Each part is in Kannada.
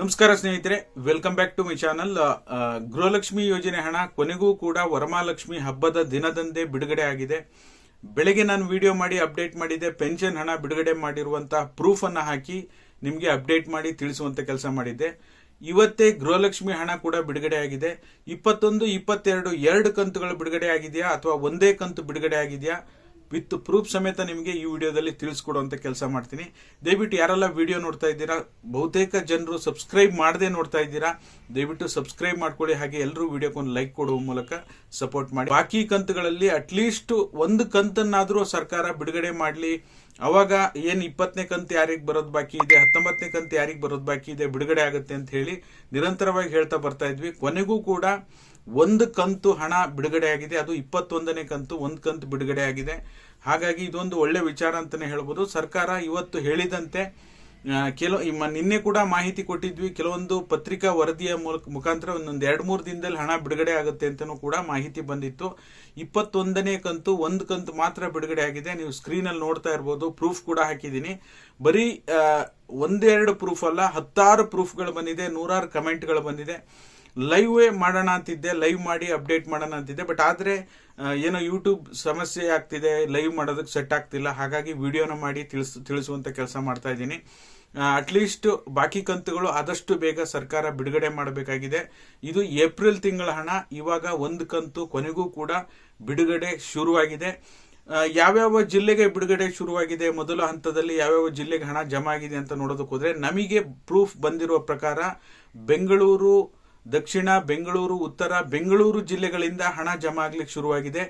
ನಮಸ್ಕಾರ ಸ್ನೇಹಿತರೆ welcome back to my channel Gruhalakshmi ಯೋಜನೆ ಹಣ ಕೊನೆಗೂ ಕೂಡ ವರಮಹಾಲಕ್ಷ್ಮಿ ಹಬ್ಬದ ದಿನದಂದೇ ಬಿಡುಗಡೆ ಆಗಿದೆ. ಬೆಳಗ್ಗೆ ನಾನು ವಿಡಿಯೋ ಮಾಡಿ ಅಪ್ಡೇಟ್ ಮಾಡಿದೆ. ಪೆನ್ಷನ್ ಹಣ ಬಿಡುಗಡೆ ಮಾಡಿರುವಂತಹ ಪ್ರೂಫ್ ಅನ್ನ ಹಾಕಿ ನಿಮಗೆ ಅಪ್ಡೇಟ್ ಮಾಡಿ ತಿಳಿಸುವಂತ ಕೆಲಸ ಮಾಡಿದ್ದೆ. ಇವತ್ತೇ ಗೃಹಲಕ್ಷ್ಮಿ ಹಣ ಕೂಡ ಬಿಡುಗಡೆ ಆಗಿದೆ. ಇಪ್ಪತ್ತೊಂದು, ಇಪ್ಪತ್ತೆರಡು, ಎರಡು ಕಂತುಗಳು ಬಿಡುಗಡೆ ಆಗಿದೆಯಾ ಅಥವಾ ಒಂದೇ ಕಂತು ಬಿಡುಗಡೆ ಆಗಿದೆಯಾ? ವಿತ್ ಪ್ರೂಫ್ ಸಮೇತ ನಿಮಗೆ ಈ ವಿಡಿಯೋದಲ್ಲಿ ತಿಳಿಸ್ಕೊಡುವಂತ ಕೆಲಸ ಮಾಡ್ತೀನಿ. ದಯವಿಟ್ಟು ಯಾರೆಲ್ಲ ವಿಡಿಯೋ ನೋಡ್ತಾ ಇದ್ದೀರಾ, ಬಹುತೇಕ ಜನರು ಸಬ್ಸ್ಕ್ರೈಬ್ ಮಾಡದೆ ನೋಡ್ತಾ ಇದ್ದೀರಾ, ದಯವಿಟ್ಟು ಸಬ್ಸ್ಕ್ರೈಬ್ ಮಾಡ್ಕೊಳ್ಳಿ, ಹಾಗೆ ಎಲ್ಲರೂ ವಿಡಿಯೋಕ್ಕೆ ಒಂದು ಲೈಕ್ ಕೊಡುವ ಮೂಲಕ ಸಪೋರ್ಟ್ ಮಾಡಿ. ಬಾಕಿ ಕಂತುಗಳಲ್ಲಿ ಅಟ್ಲೀಸ್ಟ್ ಒಂದು ಕಂತನ್ನಾದರೂ ಸರ್ಕಾರ ಬಿಡುಗಡೆ ಮಾಡಲಿ. ಅವಾಗ ಏನು ಇಪ್ಪತ್ತನೇ ಕಂತು ಯಾರಿಗೆ ಬರೋದು ಬಾಕಿ ಇದೆ, ಹತ್ತೊಂಬತ್ತನೇ ಕಂತು ಯಾರಿಗೆ ಬರೋದು ಬಾಕಿ ಇದೆ, ಬಿಡುಗಡೆ ಆಗುತ್ತೆ ಅಂತ ಹೇಳಿ ನಿರಂತರವಾಗಿ ಹೇಳ್ತಾ ಬರ್ತಾ ಇದ್ವಿ. ಕೊನೆಗೂ ಕೂಡ ಒಂದು ಕಂತು ಹಣ ಬಿಡುಗಡೆ ಆಗಿದೆ, ಅದು ಇಪ್ಪತ್ತೊಂದನೇ ಕಂತು, ಒಂದು ಕಂತು ಬಿಡುಗಡೆ ಆಗಿದೆ. ಹಾಗಾಗಿ ಇದೊಂದು ಒಳ್ಳೆ ವಿಚಾರ ಅಂತಲೇ ಹೇಳ್ಬೋದು. ಸರ್ಕಾರ ಇವತ್ತು ಹೇಳಿದಂತೆ ಕೆಲವು ನಿನ್ನೆ ಕೂಡ ಮಾಹಿತಿ ಕೊಟ್ಟಿದ್ವಿ, ಕೆಲವೊಂದು ಪತ್ರಿಕಾ ವರದಿಯ ಮೂಲಕ, ಮುಖಾಂತರ ಒಂದೊಂದು ಎರಡು ಮೂರು ದಿನದಲ್ಲಿ ಹಣ ಬಿಡುಗಡೆ ಆಗುತ್ತೆ ಅಂತಲೂ ಕೂಡ ಮಾಹಿತಿ ಬಂದಿತ್ತು. ಇಪ್ಪತ್ತೊಂದನೇ ಕಂತು, ಒಂದು ಕಂತು ಮಾತ್ರ ಬಿಡುಗಡೆ ಆಗಿದೆ. ನೀವು ಸ್ಕ್ರೀನಲ್ಲಿ ನೋಡ್ತಾ ಇರ್ಬೋದು, ಪ್ರೂಫ್ ಕೂಡ ಹಾಕಿದ್ದೀನಿ. ಬರೀ ಒಂದೆರಡು ಪ್ರೂಫ್ ಅಲ್ಲ, ಹತ್ತಾರು ಪ್ರೂಫ್ಗಳು ಬಂದಿದೆ, ನೂರಾರು ಕಮೆಂಟ್ಗಳು ಬಂದಿದೆ. ಲೈವೇ ಮಾಡೋಣ ಅಂತಿದ್ದೆ, ಲೈವ್ ಮಾಡಿ ಅಪ್ಡೇಟ್ ಮಾಡೋಣ ಅಂತಿದ್ದೆ, ಬಟ್ ಆದರೆ ಏನೋ ಯೂಟ್ಯೂಬ್ ಸಮಸ್ಯೆ ಆಗ್ತಿದೆ, ಲೈವ್ ಮಾಡೋದಕ್ಕೆ ಸೆಟ್ ಆಗ್ತಿಲ್ಲ, ಹಾಗಾಗಿ ವಿಡಿಯೋನ ಮಾಡಿ ತಿಳಿಸ್ ತಿಳಿಸುವಂಥ ಕೆಲಸ ಮಾಡ್ತಾ ಇದ್ದೀನಿ. ಅಟ್ಲೀಸ್ಟ್ ಬಾಕಿ ಕಂತುಗಳು ಆದಷ್ಟು ಬೇಗ ಸರ್ಕಾರ ಬಿಡುಗಡೆ ಮಾಡಬೇಕಾಗಿದೆ. ಇದು ಏಪ್ರಿಲ್ ತಿಂಗಳ ಹಣ, ಇವಾಗ ಒಂದು ಕಂತು ಕೊನೆಗೂ ಕೂಡ ಬಿಡುಗಡೆ ಶುರುವಾಗಿದೆ. ಯಾವ್ಯಾವ ಜಿಲ್ಲೆಗೆ ಬಿಡುಗಡೆ ಶುರುವಾಗಿದೆ, ಮೊದಲ ಹಂತದಲ್ಲಿ ಯಾವ್ಯಾವ ಜಿಲ್ಲೆಗೆ ಹಣ ಜಮಾ ಆಗಿದೆ ಅಂತ ನೋಡೋದಕ್ಕೆ ಹೋದರೆ, ನಮಗೆ ಪ್ರೂಫ್ ಬಂದಿರುವ ಪ್ರಕಾರ ಬೆಂಗಳೂರು ದಕ್ಷಿಣ ಬೆಂಗಳೂರು, ಉತ್ತರ ಬೆಂಗಳೂರು ಜಿಲ್ಲೆಗಳಿಂದ ಹಣ ಜಮಾ ಆಗ್ಲಿಕ್ಕೆ ಶುರುವಾಗಿದೆ.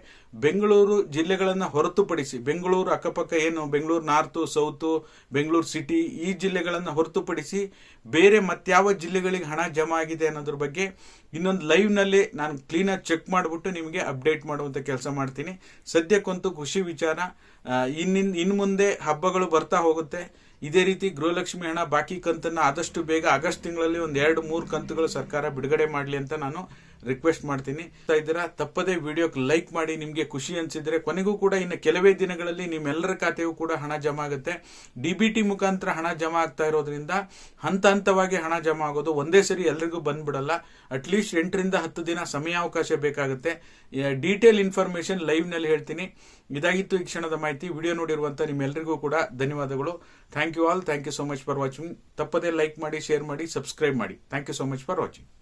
ಬೆಂಗಳೂರು ಜಿಲ್ಲೆಗಳನ್ನು ಹೊರತುಪಡಿಸಿ ಬೆಂಗಳೂರು ಅಕ್ಕಪಕ್ಕ ಏನು, Bengaluru north, south, Bengaluru city ಈ ಜಿಲ್ಲೆಗಳನ್ನು ಹೊರತುಪಡಿಸಿ ಬೇರೆ ಮತ್ಯಾವ ಜಿಲ್ಲೆಗಳಿಗೆ ಹಣ ಜಮಾ ಆಗಿದೆ ಅನ್ನೋದ್ರ ಬಗ್ಗೆ ಇನ್ನೊಂದು ಲೈವ್ನಲ್ಲಿ ನಾನು ಕ್ಲೀನಾಗಿ ಚೆಕ್ ಮಾಡಿಬಿಟ್ಟು ನಿಮಗೆ ಅಪ್ಡೇಟ್ ಮಾಡುವಂತ ಕೆಲಸ ಮಾಡ್ತೀನಿ. ಸದ್ಯಕ್ಕಂತೂ ಖುಷಿ ವಿಚಾರ ಇನ್ನಿನ್ ಇನ್ ಮುಂದೆ ಹಬ್ಬಗಳು ಬರ್ತಾ ಹೋಗುತ್ತೆ. ಇದೇ ರೀತಿ ಗೃಹಲಕ್ಷ್ಮಿ ಹಣ ಬಾಕಿ ಕಂತನ್ನು ಆದಷ್ಟು ಬೇಗ ಆಗಸ್ಟ್ ತಿಂಗಳಲ್ಲಿ ಒಂದು ಎರಡು ಮೂರು ಕಂತುಗಳು ಸರ್ಕಾರ ಬಿಡುಗಡೆ ಮಾಡಲಿ ಅಂತ ನಾನು ರಿಕ್ವೆಸ್ಟ್ ಮಾಡ್ತೀನಿ. ಮಾಡ್ತಾ ಇದ್ದೀರಾ, ತಪ್ಪದೇ ವಿಡಿಯೋಕ್ಕೆ ಲೈಕ್ ಮಾಡಿ, ನಿಮಗೆ ಖುಷಿ ಅನಿಸಿದ್ರೆ ಕೊನೆಗೂ ಕೂಡ ಇನ್ನು ಕೆಲವೇ ದಿನಗಳಲ್ಲಿ ನಿಮ್ಮೆಲ್ಲರ ಖಾತೆಗೂ ಕೂಡ ಹಣ ಜಮಾ ಆಗುತ್ತೆ. ಡಿ ಬಿ ಟಿ ಮುಖಾಂತರ ಹಣ ಜಮಾ ಆಗ್ತಾ ಇರೋದ್ರಿಂದ ಹಂತ ಹಂತವಾಗಿ ಹಣ ಜಮಾ ಆಗೋದು ಒಂದೇ ಸರಿ ಎಲ್ರಿಗೂ ಬಂದ್ಬಿಡಲ್ಲ. ಅಟ್ಲೀಸ್ಟ್ ಎಂಟರಿಂದ ಹತ್ತು ದಿನ ಸಮಯಾವಕಾಶ ಬೇಕಾಗುತ್ತೆ. ಡೀಟೇಲ್ ಇನ್ಫಾರ್ಮೇಶನ್ ಲೈವ್ನಲ್ಲಿ ಹೇಳ್ತೀನಿ. ಇದಾಗಿತ್ತು ಈ ಕ್ಷಣದ ಮಾಹಿತಿ. ವಿಡಿಯೋ ನೋಡಿರುವಂತ ನಿಮ್ಮೆಲ್ಲರಿಗೂ ಕೂಡ ಧನ್ಯವಾದಗಳು. Thank you all thank you so much for watching ತಪ್ಪದೇ ಲೈಕ್ ಮಾಡಿ ಶೇರ್ ಮಾಡಿ ಸಬ್ಸ್ಕ್ರೈಬ್ ಮಾಡಿ. Thank you so much for watching